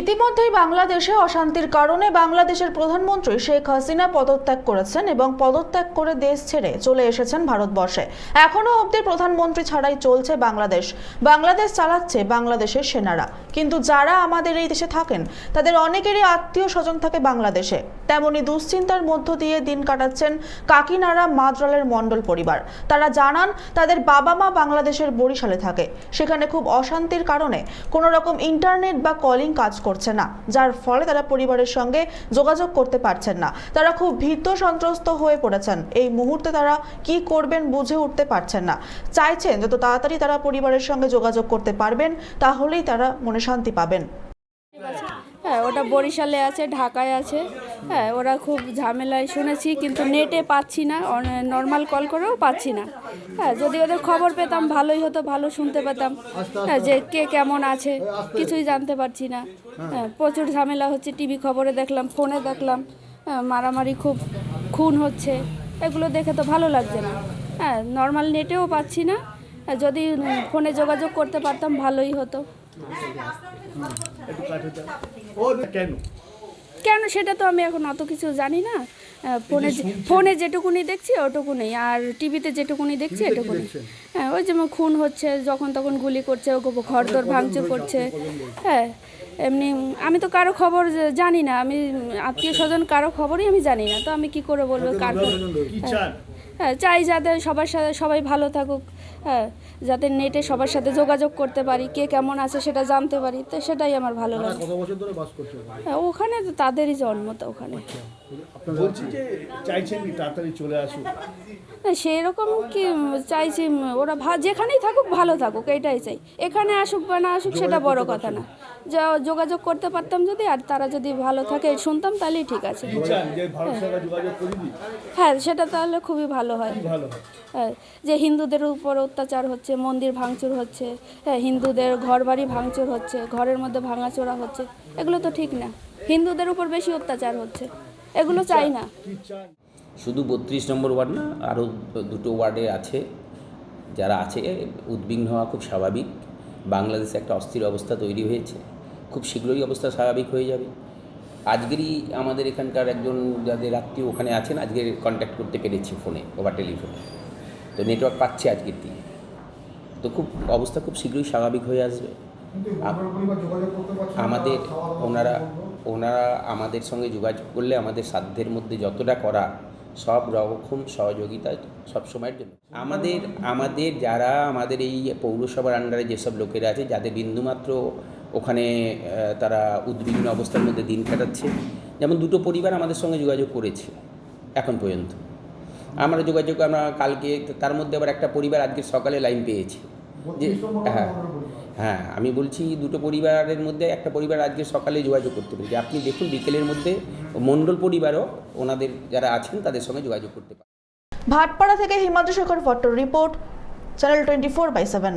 ইতিমধ্যেই বাংলাদেশে অশান্তির কারণে বাংলাদেশের প্রধানমন্ত্রী শেখ হাসিনা পদত্যাগ করেছেন এবং পদত্যাগ করে দেশ ছেড়ে চলে এসেছেন ভারতবর্ষে। এখনও অবধি প্রধানমন্ত্রী ছাড়াই চলছে বাংলাদেশ। বাংলাদেশ চালাচ্ছে বাংলাদেশের সেনারা। কিন্তু যারা আমাদের এই দেশে থাকেন, তাদের অনেকেরই আত্মীয় স্বজন থাকে বাংলাদেশে। তেমনি দুশ্চিন্তার মধ্য দিয়ে দিন কাটাচ্ছেন কাকিনাড়া মাদ্রালের মণ্ডল পরিবার। তারা জানান, তাদের বাবা মা বাংলাদেশের বরিশালে থাকে। সেখানে খুব অশান্তির কারণে কোনো রকম ইন্টারনেট বা কলিং কাজ করছে না, যার ফলে তারা পরিবারের সঙ্গে যোগাযোগ করতে পারছেন না। তারা খুব ভীত সন্ত্রস্ত হয়ে পড়েছেন। এই মুহূর্তে তারা কি করবেন বুঝে উঠতে পারছেন না। চাইছেন যত তাড়াতাড়ি তারা পরিবারের সঙ্গে যোগাযোগ করতে পারবেন, তাহলেই তারা মনে শান্তি পাবেন। হ্যাঁ ওটা বরিশালে আছে, ঢাকায় আছে। হ্যাঁ ওরা খুব ঝামেলায় শুনেছি কিন্তু নেটে পাচ্ছি না। নর্মাল কল করেও পাচ্ছি না। হ্যাঁ যদি ওদের খবর পেতাম ভালোই হতো ভালো শুনতে পেতাম। হ্যাঁ যে কে কেমন আছে কিছুই জানতে পারছি না। হ্যাঁ প্রচুর ঝামেলা হচ্ছে টিভি খবরে দেখলাম ফোনে দেখলাম। হ্যাঁ, মারামারি খুব খুন হচ্ছে। এগুলো দেখে তো ভালো লাগছে না। হ্যাঁ নর্মাল নেটেও পাচ্ছি না। হ্যাঁ, যদি ফোনে যোগাযোগ করতে পারতাম ভালোই হতো। কেন? কেন সেটা তো আমি এখন অত কিছু জানি না। ফোনে ফোনে যেটুকুনি দেখছি ওটুকুনি। আর টিভিতে যেটুকুনি দেখছি এটুকুনি। হ্যাঁ ওই যেমন খুন হচ্ছে যখন তখন গুলি করছে ঘর দর ভাঙচুর করছে। হ্যাঁ এমনি আমি তো কারও খবর জানি না। আমি আত্মীয় স্বজন কারও খবরই আমি জানি না। তো আমি কি করে বলব কার কি হ্যাঁ চাই যাতে সবার সাথে সবাই ভালো থাকুক। হ্যাঁ যাতে নেটে সবার সাথে যোগাযোগ করতে পারি কে কেমন আছে সেটা জানতে পারি। তো সেটাই আমার ভালো লাগে। হ্যাঁ ওখানে তো তাদেরই জন্ম তো ওখানে। বলছি যে চাইছেন কি তাড়াতাড়ি চলে আসুন? না সেই রকম কি চাইছি ওরা ভা যেখানেই থাকুক ভালো থাকুক এটাই চাই। এখানে আসুক বা না আসুক সেটা বড় কথা না। যা যোগাযোগ করতে পারতাম যদি আর তারা যদি ভালো থাকে শুনতাম তাহলেই ঠিক আছে। হ্যাঁ সেটা তাহলে খুবই ভালো হয়। ভালো হয়। হ্যাঁ, যে হিন্দুদের উপর অত্যাচার হচ্ছে মন্দির ভাঙচুর হচ্ছে হ্যাঁ হিন্দুদের ঘর বাড়ি ভাঙচুর হচ্ছে ঘরের মধ্যে ভাঙাচোরা হচ্ছে এগুলো তো ঠিক না। হিন্দুদের উপর বেশি অত্যাচার হচ্ছে। এগুলো চাই না। শুধু বত্রিশ নম্বর ওয়ার্ড না আরও দুটো ওয়ার্ডে আছে। যারা আছে উদ্বিগ্ন হওয়া খুব স্বাভাবিক। বাংলাদেশে একটা অস্থির অবস্থা তৈরি হয়েছে। খুব শীঘ্রই অবস্থা স্বাভাবিক হয়ে যাবে। আজকেরই আমাদের এখানকার একজন যাদের আত্মীয় ওখানে আছেন আজকে কন্ট্যাক্ট করতে পেরেছি ফোনে ওভার টেলিফোনে তো নেটওয়ার্ক পাচ্ছে আজকের দিনে। তো খুব অবস্থা খুব শীঘ্রই স্বাভাবিক হয়ে আসবে। আমাদের ওনারা ওনারা আমাদের সঙ্গে যোগাযোগ করলে আমাদের সাধ্যের মধ্যে যতটা করা সব রকম সহযোগিতা সব সময়ের জন্য। আমাদের আমাদের যারা আমাদের এই পৌরসভার আন্ডারে যেসব লোকেরা আছে, যাদের বিন্দুমাত্র ওখানে তারা উদ্বিগ্ন অবস্থার মধ্যে দিন কাটাচ্ছে, যেমন দুটো পরিবার আমাদের সঙ্গে যোগাযোগ করেছে এখন পর্যন্ত। আমরা যোগাযোগ, আমরা কালকে, তার মধ্যে আবার একটা পরিবার আজকে সকালে লাইন পেয়েছে। যে হ্যাঁ। হ্যাঁ আমি বলছি দুটো পরিবারের মধ্যে, একটা পরিবার আজকে সকালে যোগাযোগ করতে পেরেছে। আপনি দেখুন বিকেলের মধ্যে মণ্ডল পরিবারও ওনাদের যারা আছেন তাদের সঙ্গে যোগাযোগ করতে পারে। ভাটপাড়া থেকে Himadri Shekhar report, channel twenty four by seven.